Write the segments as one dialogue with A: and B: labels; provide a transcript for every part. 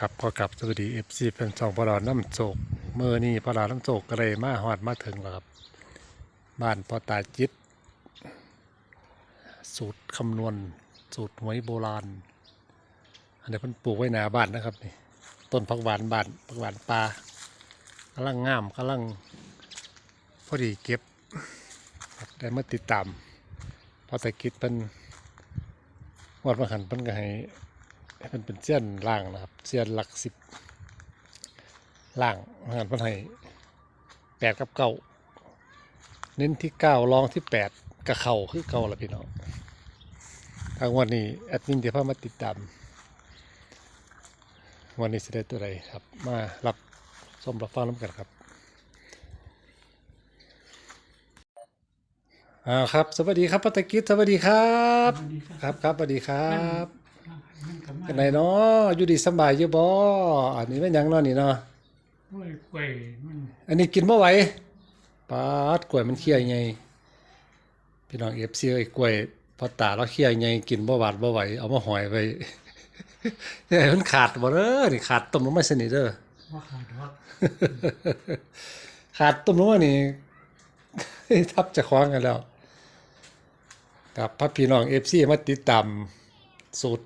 A: ครับก็กลับสวัสดีเอฟซีเป็นสองปลาน้ำโศกเมื่อนี้ปลาน้ำโศกก็เลยมาฮอดมาถึงแล้วครับบ้านพอตาจิต สูตรคำนวณ สูตรหวยโบราณ อันนี้เพิ่นปลูกไว้หน้าบ้านนะครับนี่ต้นผักหวานบ้านผักหวานปลากำลังงามกำลังพอดีเก็บได้มาติดตามพอตาจิตเป็นวัดมหันต์เพิ่นก็ให้ มันเป็นเสี้ยนล่างนะครับเสี้ยนหลักสิบล่างงานพันให้แปดกับเก้าเน้นที่เก้ารองที่แปดกระเข่าคือเก่าละพี่น้องทางวันนี้แอดมินเดี๋ยวพามาติดตามวันนี้จะได้ตัวใดครับ มารับชมรับฟังน้ำกันครับอ่าครับ สวัสดีครับปัตตกิจสวัสดีครับ ครับครับสวัสดีครับ เป็นไงเนาะอยู่ดีสำบายอยู่บ่อันนี้เป็นหยังเนาะนี่เนาะ
B: กล้วยกล้วยมัน
A: อันนี้กินบ่ไหวปาดกล้วยมันเคี้ยวใหญ่พี่น้อง FC เอ้ยกล้วยพอตาเราเคี้ยวใหญ่กินบ่หวานบ่ไหวเอามาหอยไว้ เนี่ยมันขาดบ่เด้อนี่ขาดต้มลงมาสนิทเด้อ
B: ว่าขาดว่า
A: ขาดต้มลงมานี่ ทับจะคว้างกันแล้ว กับพระพี่น้อง FC มาติดตามสูตร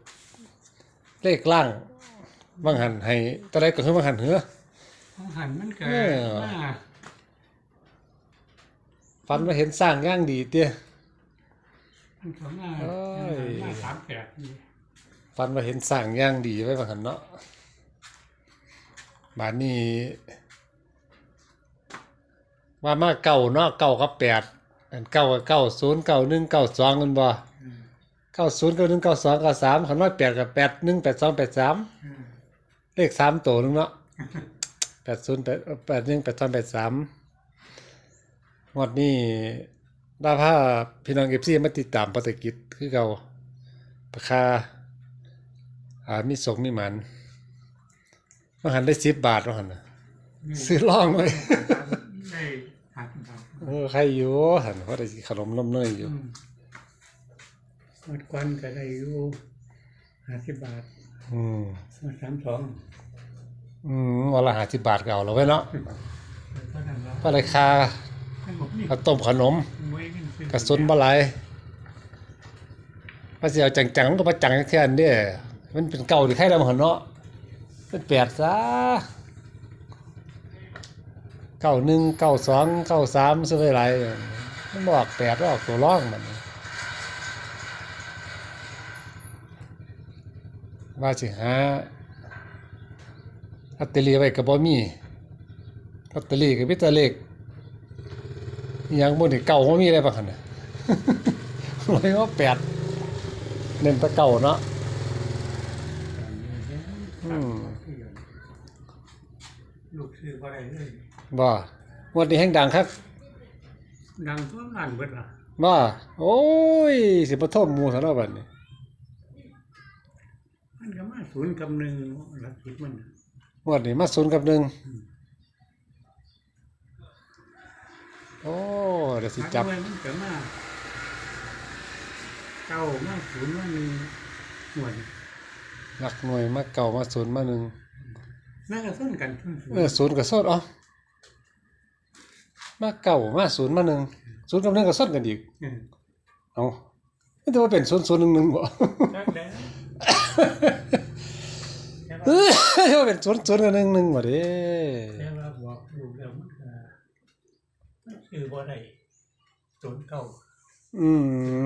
A: เลขล่างบางหันให้ตะไดก็คือบางหันเหรอ
B: ของหันมันก็
A: เออ
B: มา
A: ฝันว่าเห็นสร้างย่างดีเตี้ย
B: มันก็มา
A: โอ้ย
B: มาสามแปดนี่
A: ฝันว่าเห็นสร้างย่างดีไว้บางหันเนาะบานนี้ว่ามาเก่าเนาะเก่ากับแปดอันเก่ากับเก้าศูนย์เก้าหนึ่งเก้าสองกันบ่เก้าศูนย์เก้าหนึ่งเก้าสองเก้าสามขันว่าแปดกับแปดหนึ่งแปดสองแปดสาม
B: เออ
A: เลขสามตัวนึงเนาะแปดศูนย์แปดแปดหนึ่งแปดสองแปดสามงวดนี้ได้ผ้าพี่น้องเอฟซีมาติดตามปฏิกิจคือเก่าราคาอ่ามีสกมีหมันมาหันได้สิบบาทมาหันน่ะซื้อล่องเลย
B: ได้หักบาท
A: เออใครอยู่หันเพราะได้ขนมนมเนยอยู่
B: อืม หมดควันก็ได้อยู่ห้าสิบบาท
A: อืม
B: หมดสามสอง
A: อืมวันละห้าสิบบาทก็เอาแล้วไว้เนาะ
B: เท่านั้นละ
A: เพราะราคา
B: ทั้งหมดนี่
A: ข้าวต้มขนม
B: มวยกันซื้อก
A: ระสุนบ่หลายว่าสิเอาจังๆมันก็บ่จังแค่นั้นเด้มันเป็นเก่าที่ใครแล้วมันเนาะเป็นแปดซะเก้าหนึ่งเก้าสองเก้าสามซะไปหลายมันบอกแปดออกตัวร่องมัน ว่าสิหาลอตเตอรี่ไว้ก็บ่มีลอตเตอรี่ก็มีแต่เลขอิหยังบ่นี่เก่าบ่มีอะไรบ้างคั่นน่ะเลยว่าแปดเน้นแตะเก่าเนาะอืม
B: ลูกซื้อบ่ได้เลย
A: บ่งวดนี้แห่งดังคัก
B: ดังทั่วงานเบิดล่ะ
A: บ่โอ้ย สิบ่โทษหมู่ซะเนาะบัดนี้
B: มันก็มา ศูนย์กับหนึ่งหลักคิดมันน่ะ
A: งวดนี้มาศูนย์กับหนึ่งโอ้เดี๋ยวสิจับ
B: หลักหน่วยมันก็มาเก้ามาศูนย์มาหนึ่งหน่วย
A: หลักหน่วยมาเก่ามาศูนย์มาหนึ่ง
B: นั่นก็ส้นกันทุนศูน
A: เออ
B: ย์
A: ศูนย์กับโซดเอ๋อมาเก่ามาศูนย์มาหนึ่งศูนย์กับหนึ่งก็ซดกันอีก
B: เออ
A: เอานี่ถือว่าเป็นศูนย์ศูนย์หนึ่งหนึ่งบ่
B: จักแล้ว
A: เออเป็นศูนย์ศูนกับหนึ่งหนึ่งบ่เด้
B: แต่ว่าบอกลูกแล้วมันก็มันซื้อบ่ได้ศูนย์เก้า
A: อื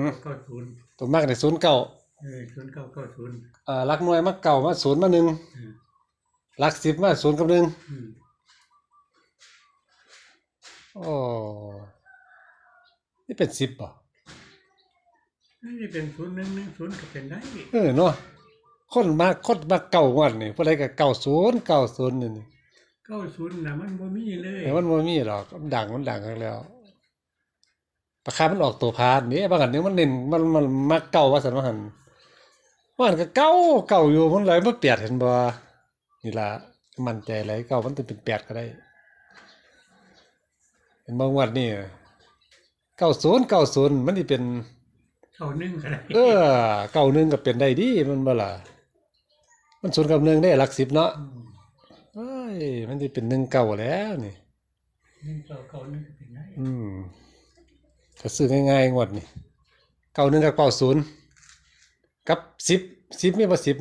A: ม
B: เก้าศูนย์
A: ตัวมากในศูนย์เก่า
B: เออศูนย์เก้าเก้าศูนย์
A: อ่อรักหน่วยมาเก่ามาศูนย์มาหนึ่งรักสิบมาศูนย์กับหนึ่ง
B: อืม
A: โอ้นี่เป็นสิบป่ะ
B: นั่เป็นศูนย์หนึ่งหนึ่งศูนย์ก็เป็นได้
A: เออเนาะ คนมาคนมาเก่างวันนี่พวกไรก็เก่าศูนย์เก่าศูนย์นี่นี่
B: เก้าศูนย์น่ะมันบ่มีเลย
A: แต่มันบ่มีหรอกมันดังมันดังกันแล้วราคามันออกตัวพานนี่บางอันนี้มันเน้นมันมันมาเก่าว่าสันว่าหันว่าหันก็เก่าเก่าอยู่มันเลยมันเปลียดเห็นบ่นี่ล่ะมั่นใจอะไรเก่ามันจะเป็นแปดก็ได้เห็นบางวันนี่เก้าศูนย์เก้าศูนย์มันที่เป็น
B: เก้าหนึ่งก็ได้
A: เออเก้าหนึ่งก็เป็นได้ดีมันบ่ล่ะ มันศูนย์กับหนึ่งได้หลักสิบเนาะ
B: อืม
A: เอ้ยมันจะเป็นหนึ่งเก่าแล้วนี่
B: หนึ่งเก้าเก้าหนึ่งเป็นไง
A: อืมก็ซื้อง่ายๆงวดนี่เก่าหนึ่งกับเก่าศูนย์กับสิบสิบมีบ่สิบ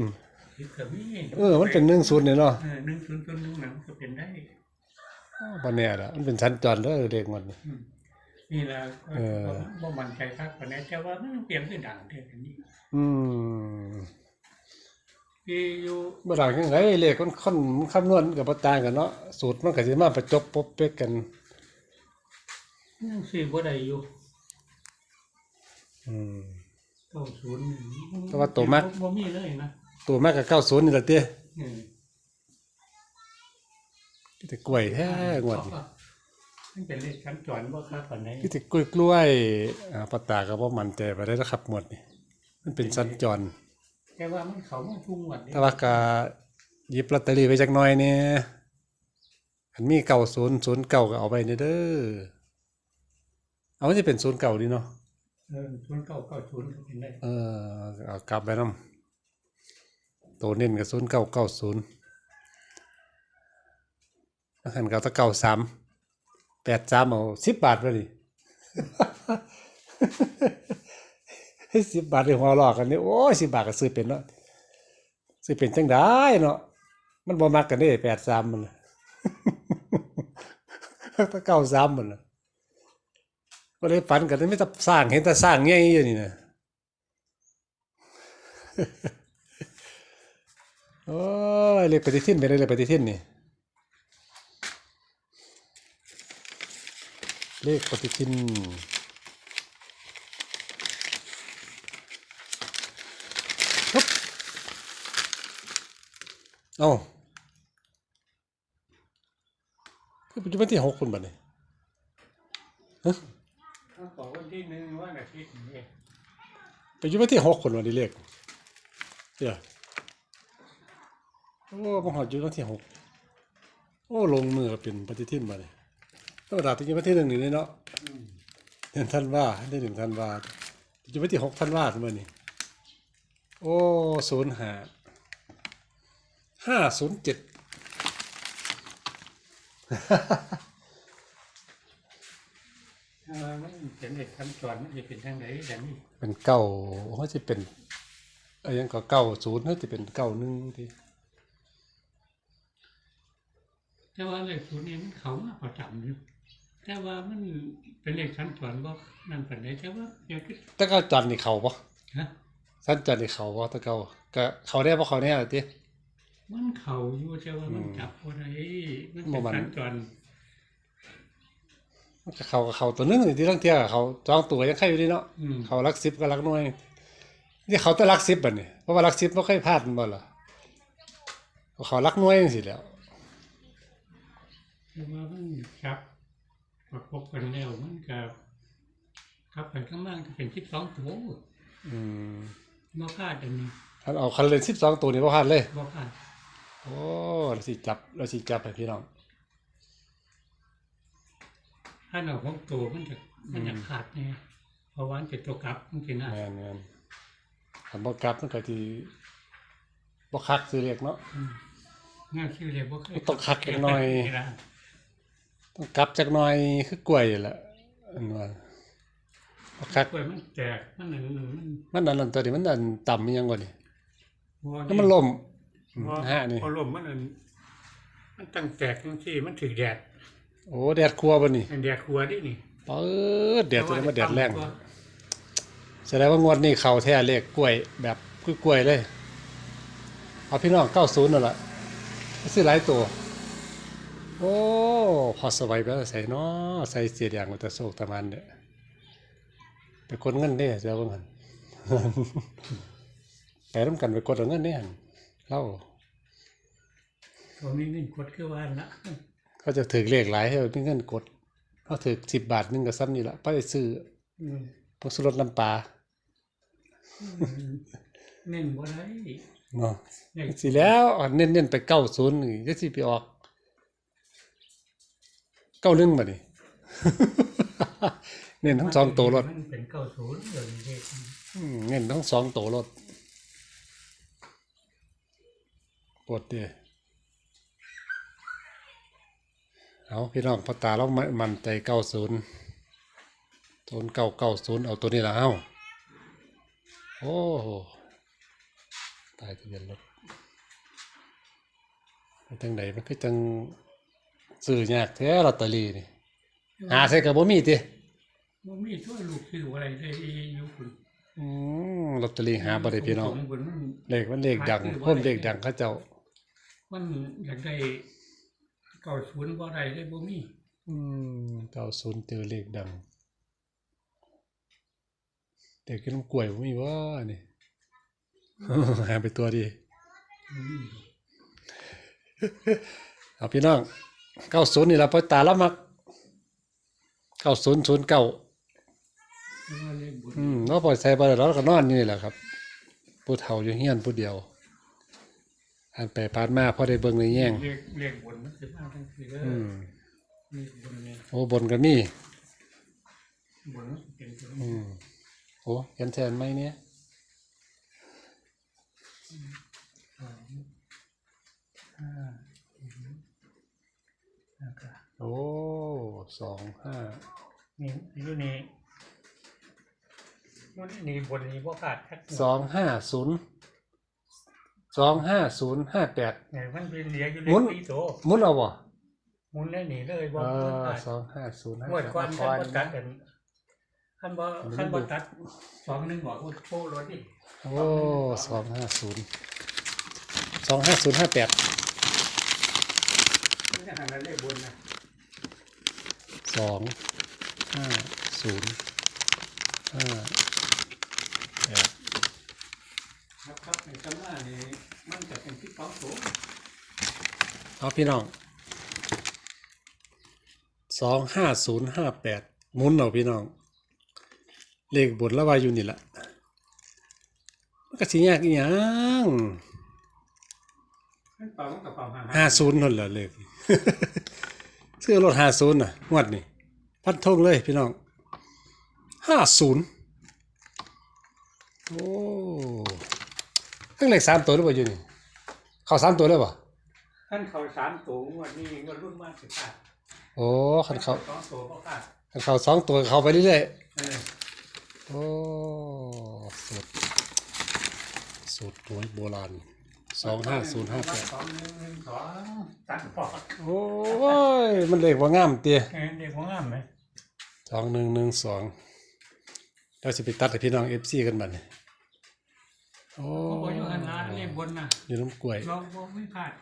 B: คิดกับมี
A: เออ มันเป็นหนึ่งศูนย์เนี่ยเนาะ
B: เออหนึ่งศูนย์ศูนย์หนึ่งหนังก็เป็นได้
A: บ่แน่ละมันเป็นชั้นจรเด้อเลขงวดนี่
B: อืมนี่แหละ
A: เออ
B: บ่มั่นใจครับปานนี้แต่ว่ามันเปลี่ยนขึ้นดังเท่านี้
A: อืม
B: ที่อยู่
A: บ่ต่างกันไงเลขมันค่อนมันคำนวณกับบ่ต่างกันเนาะสูตรมันก็สิมาประจบปบเป๊กกัน
B: ยังซื้อบ่ได้อยู่
A: อืม
B: เก้าศูนย์
A: แต่ว่าตัวมัก
B: บ่มีเลยนะ
A: ตัวมากกับ90นี่ล่ะเต้
B: เออ
A: มีแต่กล้วยแท้งวดนี่
B: มันเป็นเลขชั้นจรบ่ครับปานนี้
A: มีแต่กล้วยกล้วยๆอ่าปตาก็บ่มั่นใจไปได้แล้วครับหมดนี่มันเป็นชั้นจร
B: แต่ว่ามันเขามาทุกงวด
A: แต่ว่าก็หยิบลอตเตอรี่ไว้จักหน่อยเนี่ยอันมีเก่าศูนย์ศูนย์เก่าก็เอาไปเด้อเอามันจะเป็นศูนย์เก่าดีเนาะ
B: เออศูนย์เก้าเก้าศูนย์ก็เป็นได้
A: เออเอากลับไปน้ำตัวเน้นกับศูนย์เก่าเก้าศูนย์อาหารเก่าตะเก่าสามแปดสามเอาสิบบาทไปดิให้ สิบบาทในหัวหลอกกันนี่โอ้ยสิบบาทก็ซื้อเป็นเนาะซื้อเป็นจังได้เนาะมันบ่มักกันเด้แปดสามมันน่ะตะเก่าสามมันก็เลยฝันกันไม่ต้องสร้างเห็นแต่สร้างเงี้ยอยู่นี่นะโอ้ยเลขปฏิทินไปเลยเลขปฏิทินนี่เลขปฏิทิน เอาคือปัจจุบันที่หกคนบัดนี้
B: เขาบอกวันที่หนึ่งวันอาทิตย์นี่
A: ปัจจุบันที่หกคนวันนี้เลขเดี๋ยวโอ้บังหอดอยู่วันที่หกโอ้ลงมือเป็นปฏิทินมาเลยธรรมดาที่จะวันที่หนึ่งนี่เนาะเดือนธันวาได้หนึ่งธันวาจะไปที่หกธันวาเมื่อนี้โอ้ศูนย์หา ห้าศูนย์เจ็ด
B: ถ้าว่ามันเป็นเลขชั้นจรมันจะเป็นทางไหนแต่นี่
A: เป็นเก้าเขาจะเป็นเอะไรยังก็เก้าศูนย์เขาจะเป็นเก้าหนึ่งที
B: แต่ว่าเลขศูนย์นี่มันเขามาประจำอยู่แต่ว่ามันเป็นเลขชั้นจรบ่นั่นปานใดแต่ว่าเดี๋ยวก็
A: แต่เก้าจันทร์นี่เขาปะ
B: ฮะ
A: สั้นจันทร์นี่เขาปะแต่เก้าก็เขาได้ปะเขาแน่ที
B: มันเขาอยู่แต่ว่ามัน
A: อืม
B: จับบ่ได้มัน
A: บ่
B: เป็น
A: มัน
B: ชั้นจร
A: มันก็เขาก็เขาตัวหนึงนี่ที่ตั้งเที่ยเขาจองตัวยังใครอยู่ดีเนาะ
B: อืม
A: เขารักสิบก็รักหน้อยนี่เขาแต้องรักสิบแบบนี้เพราะว่ารักสิบไม่เคยพลาดมันบ่ล่ะเขารักหน้อยจังสิแหล้ว
B: แต่ว่ามันจับประกบกันแล้วมันก็ครับไปข้างล่างก็เป็น12ตัว
A: อืม
B: บ่พลาดอันนี้
A: อันเอาคันเล่นสิบสองตัวนี่พ่พลาดเลย
B: บ่พลาด
A: โอ้เราสิจับเราสิจับให้พี่น้อง
B: ถ้าเอาของตัวมันจะมันจะขาดแน่เพราะว่ามันเป็นตัวกลับมันสินะ
A: แม่นแม่นคันบ่กลับมันก็สิบ่คักซื้อเรียกเนาะ
B: อืมงานชื่อเลยบ่เคย
A: ต้องคัดกันหน่อย
B: นี่ล่ะ
A: ต้องกลับจักหน่อยคือกล้วยแหละอันว่าบ่คัก
B: กล้วยมันแตกมันนั่นนั่นมัน
A: มันอันนั้นตัวนี้มันอันต่ำอีหยังกว่านี่
B: บ่
A: แล้วมันล่ม
B: บ่
A: ฮะนี่
B: พอลมมันนั่นมันตั้งแตกจังซี่มันถึกแดด
A: โอ้แดดครัวบ่นี่
B: อันแดดหัวดินี่
A: เปิดแดดตัวนี้มันแดดแรง
B: ต่ำกว่า
A: แสดงว่างวดนี้เข้าแท้เลขกล้วยแบบกล้วยๆเลย เอาพี่น้อง90นั่นล่ะซื้อหลายตัว โอ้พอสบายไปแล้วใส่เนาะใส่เสียอย่างมันจะโศกตะมันเนี่ยไปกดเงินเด้เจ้าเบิ่งหั่นไปร่วมกันไปกดเอาเงินเนี่ยหั่น เล่า
B: ตัวนี้นี่กดคือว่าละ
A: เขาจะถือเลขหลายให้มีเงินกดเขาถือสิบบาทหนึงก็ซ้ำนี่ละไปซื้อ
B: อืม
A: พวกสุรสน้ำปลา
B: เน้นบ่ได้
A: เนาะ
B: เลข
A: สิแล้วอ่อนเน้นๆไปเก้าศูนย์นี่จะสิไปออกเก้าหนึ่งมาดิเน้นทั้งสองตัวรถ
B: มันเป็น90เดี๋ยวนี้เลข
A: อืมเน้นทั้งสองตัวรถ กดดิเอาพี่น้องพอตาเรามันมันใจเก้าศูนย์ศูนย์เก้าเก้าศูนย์เอาตัวนี้ละเอ้าโอ้โหตายทะเบียนรถไปทางไหนมันก็จังซื้อยากแท้ลอตเตอรี่นี่หาใส่กับบ่มีติ
B: บ่มีช่วยลูกซื้ออะไรได้อยู่คุณ
A: อืมลอตเตอรี่หาบ่ได้พี่น้อง
B: ผมผมมัน
A: เลขมันเลขดัง
B: หาซื้อบ่ได้
A: เพิ่มเลขดังเขาเจ้า
B: มันอยากได้เก่าศูนย์บ่ได้ได้บ่มี
A: อืมเก้าศูนย์เจอเลขดังเด็กกินน้ำกล้วยบ่มีว่านี่หาไปตัวดี
B: บ่มี
A: เอาพี่น้องเก้าศูนย์นี่ละพอตาละมักเก้าศูนย์ศูนย์เก้า
B: แต่ว่าเลขบน
A: อืมเราปล่อยใส่ไปแล้วเราก็นอนอยู่นี่แหละครับ ผู้เฒ่าอยู่เฮียนผู้เดียว อันไปปานมาพอได้เบิ่งในแย่ง
B: เลขเลขบนมันสิมาจังซี่เด้อ
A: อืม
B: เลขบนเนี่ย
A: โอ้บนก็มี
B: บนมันสิเป็นตัว
A: อืมโอ้ยันแทนไหมเนี่ย
B: สองห้าแล้วก็
A: โอ้สองห้า
B: นี่อยู่นี่มันนี่บนนี้บ่ขาดแค่
A: สองห้าศูนย์ สองห้าศูนย์ห้าแปด
B: เนี่ยมันเป็นเหลืออยู่
A: หมุ
B: เล
A: น
B: ขสี่โต
A: หมุนเอาบ่
B: หมุนได้หนีเลยบ่
A: เอ
B: บ่
A: อ
B: ขาด
A: สองห้าศูนย์ห้าง
B: วดก่อน
A: แป
B: คัน
A: ด
B: บ่ตัดกันคันบ่คันบ่ตัดสองหนึ่งบอกว่าโป้รถดิ
A: โอ้สองห้าศูนย์สองห้าศูนย์ห้าแปด
B: ไม่ได้หันเลขบนนะ
A: สองห้าศูนย์ห้าแปด
B: ครับครับ ในจังหวะนี้มันจะเป็นที่เป้าโต
A: เอาพี่น้องสองห้าศูนย์ห้าแปดหมุนเอาพี่น้อง เลขบนละวาอยู่นี่แหละมันก็สิยากอีหยัง
B: มันเป้ามันกับเป้าห่าง
A: ห้าศูนย์นั่นแหละเลขซื้อรถห้าศูนย์น่ะงวดนี่พันทงเลยพี่น้องห้าศูนย์โอ้ ทั้งเลขสามตัวหรือเปล่าอยู่นี่เข้าสามตัวเลยป่ะ
B: ขั้นเขาสามตัวงวดนี้งวดรุ่นมากสิขาด
A: โอ้ขันเขา
B: สองตัวก็ขาด
A: ขันเขาสองตัวเข้าไปเรื่อย
B: เออ
A: ๆโอ้สูตรสูตรหวยโบราณสองห้าศูนย์ห้าแปด
B: สองหนึ่งหนึ่งสองตัดปอด
A: โอ้ยมันเลขว่างามเตี้ย
B: เออเด็กของงามไหม
A: สองหนึ่งหนึ่งสองเราจะไปตัดให้พี่น้องเอฟซีกันบัดนี้โอ้
B: เขาบอกอยู่หันล้านเลขบนนะ
A: อยู่น้ำกล้วย
B: เราบ่ไม่พลาด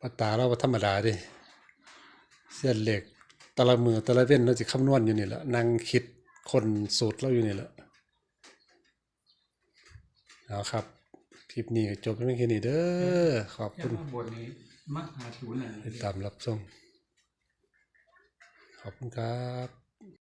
A: ปตาเราบ่ธรรมดาเดิเส้นเหล็กแตะละมือแตะละเว้นเราจะคำนวณอยู่นี่แหละนั่งคิดคนสูตรเราอยู่นี่แหละเอาครับคลิปนี้ก็จบไปเพียงแค่นี้เด้อขอบ
B: แค่
A: คุณ
B: ว่าบนนี้มักหาศูนย์
A: ติดตามรับชมขอบคุณครับ